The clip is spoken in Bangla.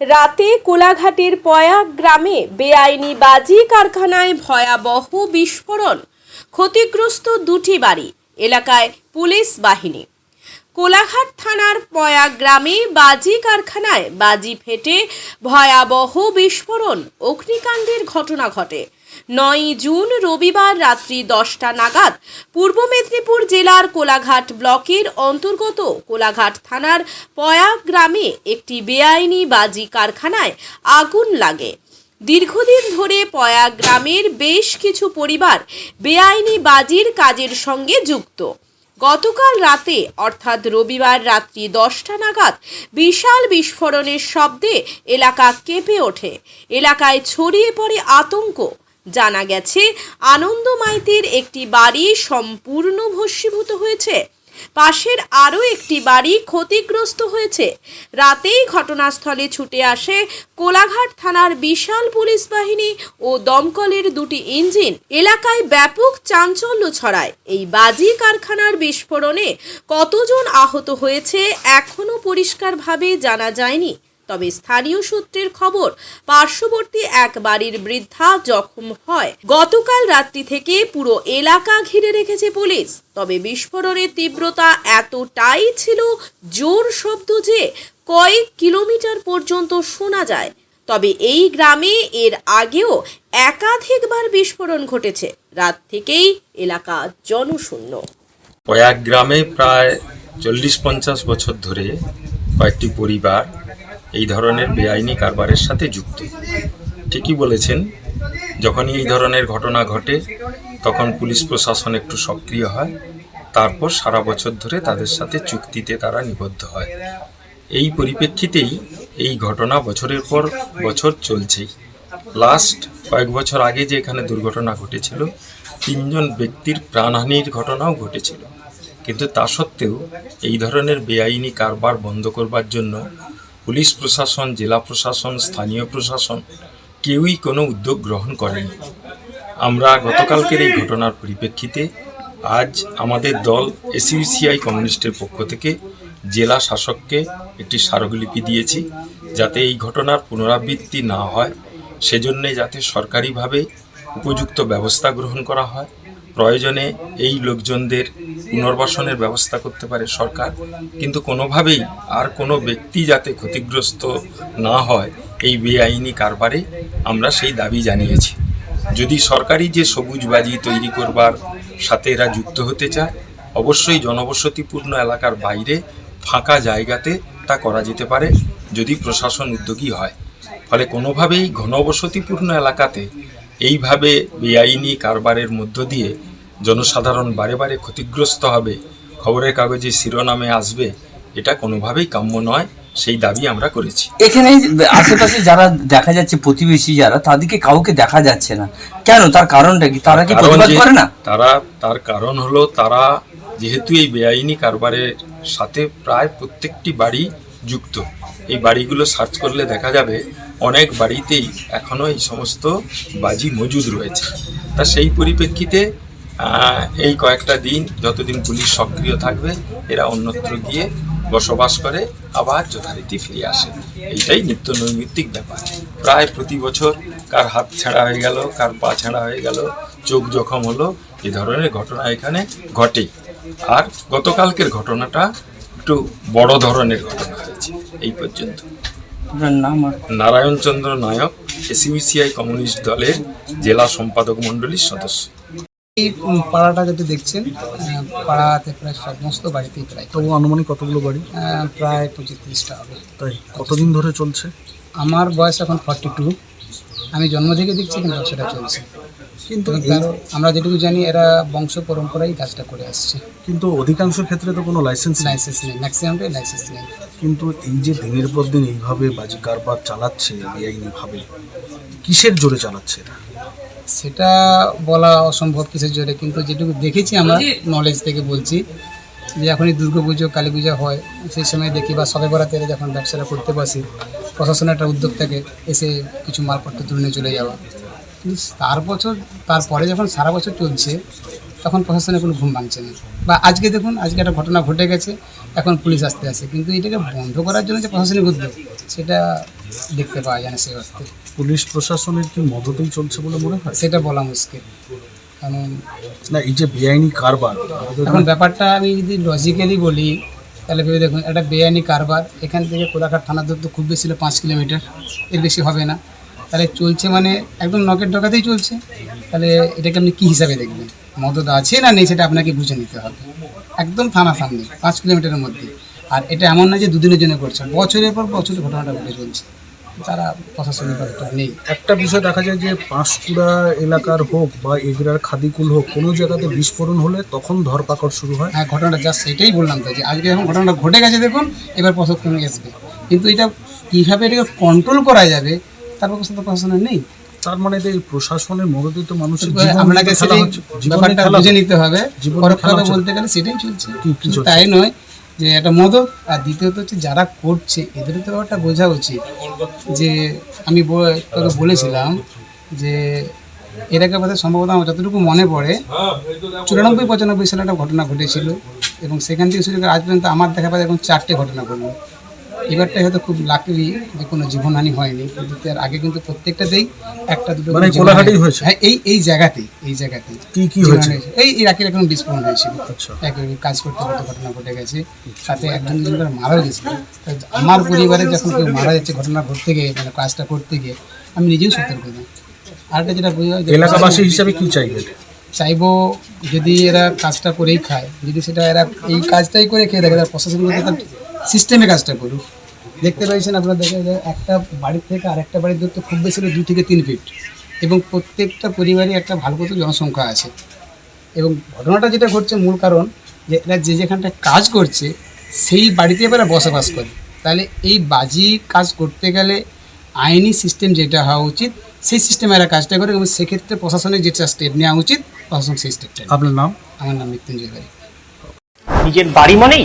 রাতে কোলাঘাটের পয়া গ্রামে বেআইনি বাজি কারখানায় ভয়াবহ বিস্ফোরণ। ক্ষতিগ্রস্ত দুটি বাড়ি, এলাকায় পুলিশ বাহিনী। কোলাঘাট থানার পয়া গ্রামে বাজি কারখানায় বাজি ফেটে ভয়াবহ বিস্ফোরণ। অগ্নিকাণ্ডের ঘটনা ঘটে। নয় জুন রবিবার রাত্রি দশটা নাগাদ পূর্ব মেদিনীপুর জেলার কোলাঘাট ব্লকের অন্তর্গত কোলাঘাট থানার পয়া গ্রামে একটি বেআইনি বাজি কারখানায় আগুন লাগে। দীর্ঘদিন ধরে পয়া গ্রামের বেশ কিছু পরিবার বেআইনি বাজির কাজের সঙ্গে যুক্ত। গতকাল রাতে, অর্থাৎ রবিবার রাত্রি দশটা নাগাদ, বিশাল বিস্ফোরণের শব্দে এলাকা কেঁপে ওঠে। এলাকায় ছড়িয়ে পড়ে আতঙ্ক। জানা গেছে আনন্দ মাইতির একটি বাড়ি সম্পূর্ণ ভস্মীভূত হয়েছে। পাশের আরও একটি বাড়ি ক্ষতিগ্রস্ত হয়েছে। রাতেই ঘটনাস্থলে ছুটে আসে কোলাঘাট থানার বিশাল পুলিশ বাহিনী ও দমকলের দুটি ইঞ্জিন। এলাকায় ব্যাপক চাঞ্চল্য ছড়ায়। এই বাজি কারখানার বিস্ফোরণে কতজন আহত হয়েছে এখনও পরিষ্কারভাবে জানা যায়নি। তবে স্থানীয় সূত্রের খবর, পার্শ্ববর্তী এক বাড়ির বৃদ্ধা জখম হয়। গতকাল রাত্রি থেকে পুরো এলাকা ঘিরে রেখেছে পুলিশ। তবে বিস্ফোরণের তীব্রতা এতটাই ছিল জোর শব্দ যে কয়েক কিলোমিটার পর্যন্ত শোনা যায়। তবে এই গ্রামে এর আগেও একাধিকবার বিস্ফোরণ ঘটেছে। রাত থেকেই এলাকা জনশূন্য। কয়েক গ্রামে প্রায় চল্লিশ পঞ্চাশ বছর ধরে কয়েকটি পরিবার এই ধরনের বেআইনি কারবারের সাথে যুক্ত। ঠিকই বলেছেন, যখনই এই ধরনের ঘটনা ঘটে, তখন পুলিশ প্রশাসন একটু সক্রিয় হয়, তারপর সারা বছর ধরে তাদের সাথে চুক্তিতে তারা নিবদ্ধ হয়। এই পরিপ্রেক্ষিতেই এই ঘটনা বছরের পর বছর চলছেই। লাস্ট কয়েক বছর আগে যে এখানে দুর্ঘটনা ঘটেছিল, তিনজন ব্যক্তির প্রাণহানির ঘটনাও ঘটেছিল। কিন্তু তা সত্ত্বেও এই ধরনের বেআইনি কারবার বন্ধ করবার জন্য পুলিশ প্রশাসন, জেলা প্রশাসন, স্থানীয় প্রশাসন কেউই কোনো উদ্যোগ গ্রহণ করেনি। আমরা গতকালকের এই ঘটনার পরিপ্রেক্ষিতে আজ আমাদের দল এসইউসিআই কমিউনিস্টের পক্ষ থেকে জেলা শাসককে একটি স্মারকলিপি দিয়েছি যাতে এই ঘটনার পুনরাবৃত্তি না হয়। সেজন্যে যাতে সরকারিভাবে উপযুক্ত ব্যবস্থা গ্রহণ করা হয়। প্রয়োজনে এই লোকজনদের পুনর্বাসনের ব্যবস্থা করতে পারে সরকার। কিন্তু কোনোভাবেই আর কোনো ব্যক্তি যাতে ক্ষতিগ্রস্ত না হয় এই বেআইনি কারবারে আমরা সেই দাবি জানিয়েছি। যদি সরকারি যে সবুজ বাজি তৈরি করবার সাথে এরা যুক্ত হতে চায়, অবশ্যই জনবসতিপূর্ণ এলাকার বাইরে ফাঁকা জায়গাতে তা করা যেতে পারে যদি প্রশাসন উদ্যোগী হয়। ফলে কোনোভাবেই ঘনবসতিপূর্ণ এলাকাতে এইভাবে বেআইনি কারবারের মধ্য দিয়ে জনসাধারণ বারে বারে ক্ষতিগ্রস্ত হবে খবরের কাগজে শিরোনামে আসবে এটা কোনোভাবেই কাম্য নয় সেই দাবি আমরা করেছি। এখানে আশেপাশে যারা দেখা যাচ্ছে প্রতিবেশী যারা তাদেরকে কাউকে দেখা যাচ্ছে না। কেন? তার কারণটা কি? তারা কি প্রতিবাদ করে না? তারা তার কারণ হলো তারা যেহেতু এই বেআইনি কারবারের সাথে প্রায় প্রত্যেকটি বাড়ি যুক্ত এই বাড়িগুলো সার্চ করলে দেখা যাবে অনেক বাড়িতেই এখনও এই সমস্ত বাজি মজুদ রয়েছে। তা সেই পরিপ্রেক্ষিতে এই কয়েকটা দিন যতদিন পুলিশ সক্রিয় থাকবে, এরা অন্যত্র গিয়ে বসবাস করে, আবার যথারীতি ফিরে আসে। এইটাই নিত্য নৈমিত্তিক ব্যাপার। প্রায় প্রতি বছর কার হাত ছেঁড়া হয়ে গেল, কার পা ছেঁড়া হয়ে গেল, চোখ জখম হলো, এ ধরনের ঘটনা এখানে ঘটে আর গতকালকের ঘটনাটা একটু বড় ধরনের ঘটনা হয়েছে, এই পর্যন্ত। নারায়ণচন্দ্র নায়ক এসইউসিআই কমিউনিস্ট দলের জেলা সম্পাদক মণ্ডলীর সদস্য। এই পাড়াটা যেটা দেখছেন পাড়াতে প্রায় সমস্ত বাড়িতেই প্রায়। তবু আনুমানিক কতগুলো বাড়ি? প্রায় পঁচিশ তিরিশটা হবে। তাই কতদিন ধরে চলছে? আমার বয়স এখন ফর্টি টু আমি জন্ম থেকে দেখছি কিন্তু সেটা চলছে। কিন্তু আমরা যেটুকু জানি এরা বংশ পরম্পরাই কাজটা করে আসছে। কিন্তু অধিকাংশ ক্ষেত্রে তো কোনো লাইসেন্স লাইসেন্স নেই ম্যাক্সিমামটাই লাইসেন্স নেই। কিন্তু এই যে দিনের পর দিন এইভাবে বাজি কারবার চালাচ্ছে বেআইনিভাবে কিসের জোরে চালাচ্ছে এরা? সেটা বলা অসম্ভব কিসের জোরে কিন্তু যেটুকু দেখেছি আমরা নলেজ থেকে বলছি যে এখনই দুর্গা পুজো কালী পূজা হয় সেই সময় দেখি বা সবে বরাতে এরা যখন ব্যবসাটা করতে বসে প্রশাসনের একটা উদ্যোগ থাকে এসে কিছু মালপত্র তুলে নিয়ে চলে যাওয়া। কিন্তু তার বছর তারপরে যখন সারা বছর চলছে তখন প্রশাসনের কোনো ঘুম ভাঙছে না। বা আজকে দেখুন আজকে একটা ঘটনা ঘটে গেছে এখন পুলিশ আসতে আসে। কিন্তু এটাকে বন্ধ করার জন্য যে প্রশাসনিক উদ্যোগ সেটা দেখতে পাওয়া যায় না সেই অর্থে। পুলিশ প্রশাসনের কি মদতেই চলছে বলে মনে হয়? সেটা বলা মুশকিল। কারণ না এই যে বেআইনি কারবার এখন ব্যাপারটা আমি যদি লজিক্যালি বলি তাহলে ভেবে দেখুন একটা বেআইনি কারবার এখান থেকে কোলাঘাট থানা দূর তো খুব বেশি হলে পাঁচ কিলোমিটার। এর বেশি হবে না। তাহলে চলছে মানে একদম নকের ডকাতেই চলছে। তাহলে এটাকে আপনি কী হিসাবে দেখবেন? মদত আছে না নেই সেটা আপনাকে বুঝে নিতে হবে। একদম থানা সামনে পাঁচ কিলোমিটারের মধ্যে। আর এটা এমন না যে দুদিনের জন্য করছে বছরের পর বছর ঘটনাটা ঘটে চলছে। তারা প্রশাসনিক নেই। একটা বিষয় দেখা যায় যে পাঁশকুড়া এলাকার হোক বা এগরার খাদিকুল হোক কোনো জায়গাতে বিস্ফোরণ হলে তখন ধরপাকড় শুরু হয়। হ্যাঁ ঘটনাটা জাস্ট সেটাই বললাম তো যে আজকে এখন ঘটনাটা ঘটে গেছে দেখুন এবার প্রশাসন আসবে। কিন্তু এটা কীভাবে এটাকে কন্ট্রোল করা যাবে? তার ব্যবস্থা তো প্রশাসনের নেই। তার মানে এই প্রশাসনের মদতে তো মানুষের আপনাকে সেটাই ব্যাপারটা বুঝে নিতে হবে। হচ্ছে। বলতে গেলে সেটাই চলছে। কি- কি শুধু চলছে? তাই নয় যে এটা মদত আর দ্বিতীয়ত হচ্ছে যারা করছে এদেরও তো ব্যাপারটা বোঝা উচিত। যে আমি তোকে বলেছিলাম যে এর আগে বোধহয় সম্ভবত আমার যতটুকু মনে পড়ে চুরানব্বই পঁচানব্বই সালে একটা ঘটনা ঘটেছিল এবং সেখান থেকে শুরু করে আজ পর্যন্ত আমার দেখা পায় এখন চারটে ঘটনা ঘটলো এবারটাই হয়তো খুব লাকলি যে কোনো জীবনহানি হয়নি কিন্তু তার আগে কিন্তু প্রত্যেকটাতেই একটা দুটো মানে কোলাঘাটেই হয়েছে? হ্যাঁ এই এই জায়গাতেই এই জায়গাতেই কি কি হয়েছে? এই এই রাকের এখন বিস্ফোরণ হয়েছিল আচ্ছা। একই কাজ করতে করতে ঘটনা ঘটে গেছে। সাথে একজন দুজন মারা গেছিল তা আমার পরিবারে যখন কেউ মারা যাচ্ছে ঘটনা ঘটতে গিয়ে মানে কাজটা করতে গিয়ে আমি নিজেও সতর্ক না আরেকটা যেটা বোঝা যায় এলাকাবাসী হিসাবে কি চাইবেন? চাইব যদি এরা কাজটা করেই খায় যদি সেটা এরা এই কাজটাই করে খেয়ে দেখে তার প্রশাসন সিস্টেমে কাজটা করুক। দেখতে পাইছেন আপনারা দেখা যায় একটা বাড়ির থেকে আরেকটা বাড়ির দূরত্ব খুব বেশি হলে দুই থেকে তিন ফিট এবং প্রত্যেকটা পরিবারে একটা ভালো মতো জনসংখ্যা আছে। এবং ঘটনাটা যেটা ঘটছে মূল কারণ যে এরা যে যেখানটায় কাজ করছে সেই বাড়িতে এবার বসবাস করে। তাহলে এই বাজি কাজ করতে গেলে আইনি সিস্টেম যেটা হওয়া উচিত সেই সিস্টেমে এরা কাজটা করে এবং সেক্ষেত্রে প্রশাসনের যেটা স্টেপ নেওয়া উচিত প্রশাসন সেই স্টেপটা আপনার নাম? আমার নাম মৃত্যুঞ্জয় বাড়ি নিজের বাড়ি মানেই